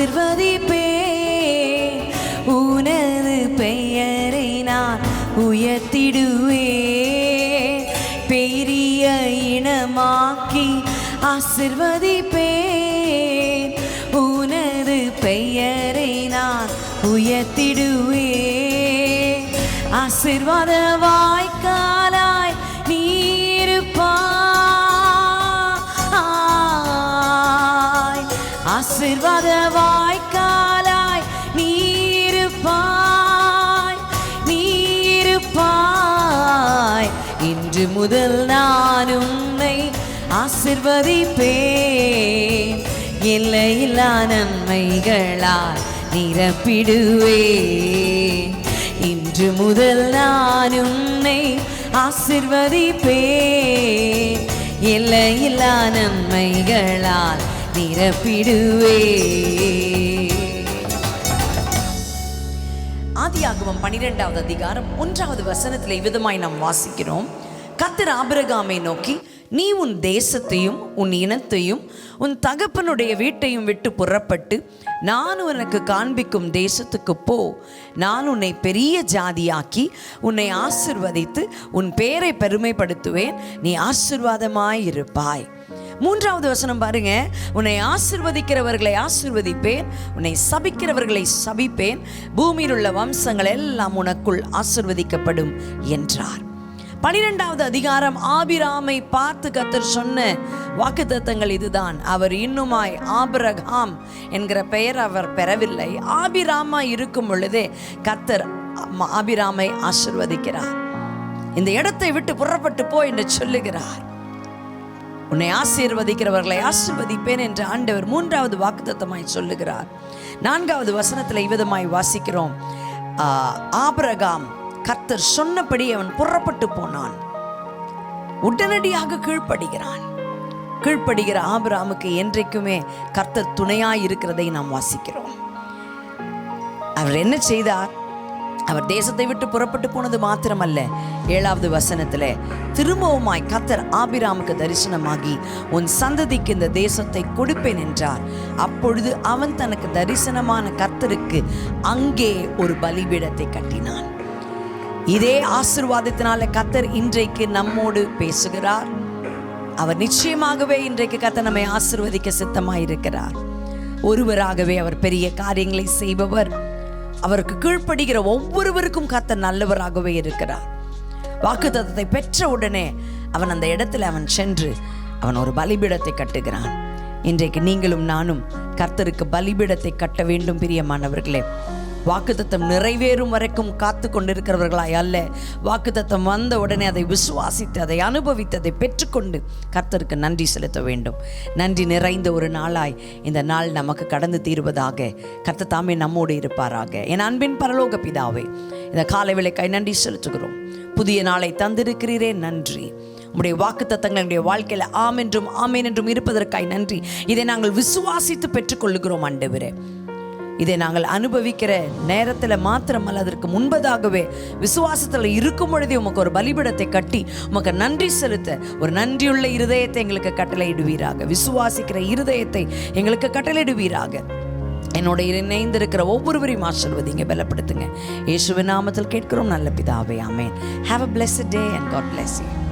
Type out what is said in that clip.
ஆசிர்வதிப்பே உனது பெயரை நான் உயர்த்திடுவே பெரிய இனமாக்கி ஆசிர்வதிப்பே உனது பெயரை நான் உயர்த்திடுவே ஆசிர்வாதவாய் ஆசிர்வாத வாய்க்காலாய் நீருப்பாய் நீருப்பாய் இன்று முதல் நான் உன்னை ஆசிர்வதிப்பேன். எல்லையில்லா நன்மைகளால் நிரப்பிடுவே இன்று முதல் நான் உன்னை ஆசிர்வதிப்பேன். எல்லையில்லா நன்மைகளால் நிரப்பிடுவே. ஆதியாகமம் பனிரெண்டாவது அதிகாரம் ஒன்றாவது வசனத்தில் இவ்விதமாய் நாம் வாசிக்கிறோம். கத்தர் ஆபிரகாமை நோக்கி நீ உன் தேசத்தையும் உன் இனத்தையும் உன் தகப்பனுடைய வீட்டையும் விட்டு புறப்பட்டு நான் உனக்கு காண்பிக்கும் தேசத்துக்கு போ. நான் உன்னை பெரிய ஜாதியாக்கி உன்னை ஆசிர்வதித்து உன் பேரை பெருமைப்படுத்துவேன். நீ ஆசிர்வாதமாய் இருப்பாய் மூன்றாவது வசனம் பாருங்க. உன்னை ஆசிர்வதிக்கிறவர்களை ஆசிர்வதிப்பேன். உன்னை சபிக்கிறவர்களை சபிப்பேன். பூமியில் உள்ள வம்சங்கள் எல்லாம் உனக்குள் ஆசிர்வதிக்கப்படும் என்றார். பனிரெண்டாவது அதிகாரம். ஆபிராமை பார்த்து கத்தர் சொன்ன வாக்குத்தத்தங்கள் இதுதான். அவர் இன்னுமாய் ஆபிரகாம் என்கிற பெயர் அவர் பெறவில்லை. ஆபிராமாய் இருக்கும் பொழுதே கத்தர் ஆபிராமை ஆசிர்வதிக்கிறார். இந்த இடத்தை விட்டு புறப்பட்டு போ என்று சொல்லுகிறார். உன்னை ஆசீர்வதிக்கிறவர்களை ஆசிர்வதிப்பேன் என்று ஆண்டவர் மூன்றாவது வாக்குத்தத்தமாய் சொல்லுகிறார். நான்காவது வசனத்தில் இவ்விதமாய் வாசிக்கிறோம். ஆபரகாம் கர்த்தர் சொன்னபடி அவன் புறப்பட்டு போனான். உடனடியாக கீழ்ப்படுகிறான். கீழ்ப்படுகிற ஆபிரகாமுக்கு என்றைக்குமே கர்த்தர் துணையாய் இருக்கிறதை நாம் வாசிக்கிறோம். அவர் என்ன செய்தார்? அவர் தேசத்தை விட்டு புறப்பட்டு போனது மாத்திரமல்ல. ஏழாவது வசனத்தில் திரும்பவுமாய் கத்தர் ஆபிராமுக்கு தரிசனமாகி உன் சந்ததிக்கு இந்த தேசத்தை கொடுப்பேன் என்றார். அப்பொழுது அவன் தனக்கு தரிசனமான கத்தருக்கு அங்கே ஒரு பலிபீடத்தை கட்டினான். இதே ஆசிர்வாதத்தினால கத்தர் இன்றைக்கு நம்மோடு பேசுகிறார். அவர் நிச்சயமாகவே இன்றைக்கு கத்தர் நம்மை ஆசிர்வதிக்க சித்தமாயிருக்கிறார். ஒருவராகவே அவர் பெரிய காரியங்களை செய்பவர். அவருக்கு கீழ்ப்படுகிற ஒவ்வொருவருக்கும் கத்த நல்லவராகவே இருக்கிறார். வாக்குத்தத்தத்தை பெற்ற உடனே அவன் அந்த இடத்துல அவன் சென்று அவன் ஒரு பலிபீடத்தை கட்டுகிறான். இன்றைக்கு நீங்களும் நானும் கர்த்தருக்கு பலிபீடத்தை கட்ட வேண்டும் பிரியமானவர்களே. வாக்குத்தத்தம் நிறைவேறும் வரைக்கும் காத்து கொண்டிருக்கிறவர்களாய் அல்ல. வாக்குத்தத்தம் வந்த உடனே அதை விசுவாசித்து அதை அனுபவித்து அதை பெற்றுக்கொண்டு கர்த்தருக்கு நன்றி செலுத்த வேண்டும். நன்றி நிறைந்த ஒரு நாளாய் இந்த நாள் நமக்கு கடந்து தீருவதாக கர்த்த தாமே நம்மோடு இருப்பாராக. என் அன்பின் பரலோக பிதாவே இந்த காலை விலைக்காய் நன்றி செலுத்துகிறோம். புதிய நாளை தந்திருக்கிறீரே நன்றி. உம்முடைய வாக்குத்தத்தங்கள் எங்களுடைய வாழ்க்கையில் ஆம் என்றும் ஆமேன் என்றும் இருப்பதற்காய் நன்றி. இதை நாங்கள் விசுவாசித்து பெற்றுக்கொள்ளுகிறோம் ஆண்டவரே. இதை நாங்கள் அனுபவிக்கிற நேரத்தில் மாத்திரமல்ல அதற்கு முன்பதாகவே விசுவாசத்தில் இருக்கும் பொழுதே உமக்கு ஒரு பலிபிடத்தை கட்டி உமக்கு நன்றி செலுத்த ஒரு நன்றியுள்ள இருதயத்தை எங்களுக்கு கட்டளையிடுவீராக. விசுவாசிக்கிற இருதயத்தை எங்களுக்கு கட்டளையிடுவீராக. என்னோட இணைந்திருக்கிற ஒவ்வொருவரையும் ஆசிர்வதிங்க பலப்படுத்துங்க. இயேசுவின் நாமத்தில் கேட்கிறோம் நல்ல பிதாவே amen. Have a bless day and God bless you